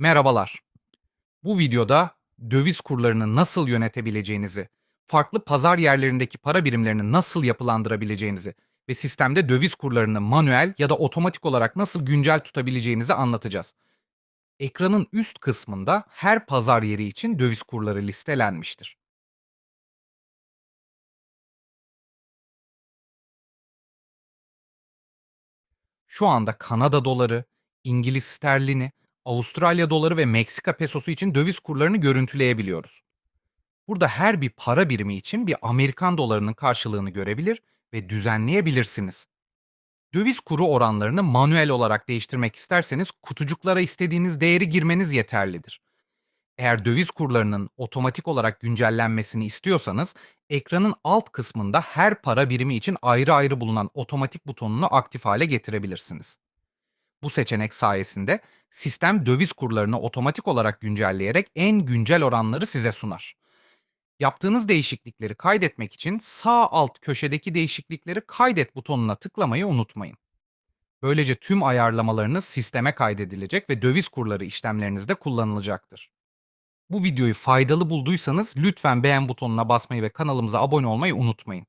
Merhabalar. Bu videoda döviz kurlarını nasıl yönetebileceğinizi, farklı pazar yerlerindeki para birimlerini nasıl yapılandırabileceğinizi ve sistemde döviz kurlarını manuel ya da otomatik olarak nasıl güncel tutabileceğinizi anlatacağız. Ekranın üst kısmında her pazar yeri için döviz kurları listelenmiştir. Şu anda Kanada doları, İngiliz sterlini, Avustralya doları ve Meksika pesosu için döviz kurlarını görüntüleyebiliyoruz. Burada her bir para birimi için bir Amerikan dolarının karşılığını görebilir ve düzenleyebilirsiniz. Döviz kuru oranlarını manuel olarak değiştirmek isterseniz kutucuklara istediğiniz değeri girmeniz yeterlidir. Eğer döviz kurlarının otomatik olarak güncellenmesini istiyorsanız ekranın alt kısmında her para birimi için ayrı ayrı bulunan otomatik butonunu aktif hale getirebilirsiniz. Bu seçenek sayesinde sistem döviz kurlarını otomatik olarak güncelleyerek en güncel oranları size sunar. Yaptığınız değişiklikleri kaydetmek için sağ alt köşedeki değişiklikleri kaydet butonuna tıklamayı unutmayın. Böylece tüm ayarlamalarınız sisteme kaydedilecek ve döviz kurları işlemlerinizde kullanılacaktır. Bu videoyu faydalı bulduysanız lütfen beğen butonuna basmayı ve kanalımıza abone olmayı unutmayın.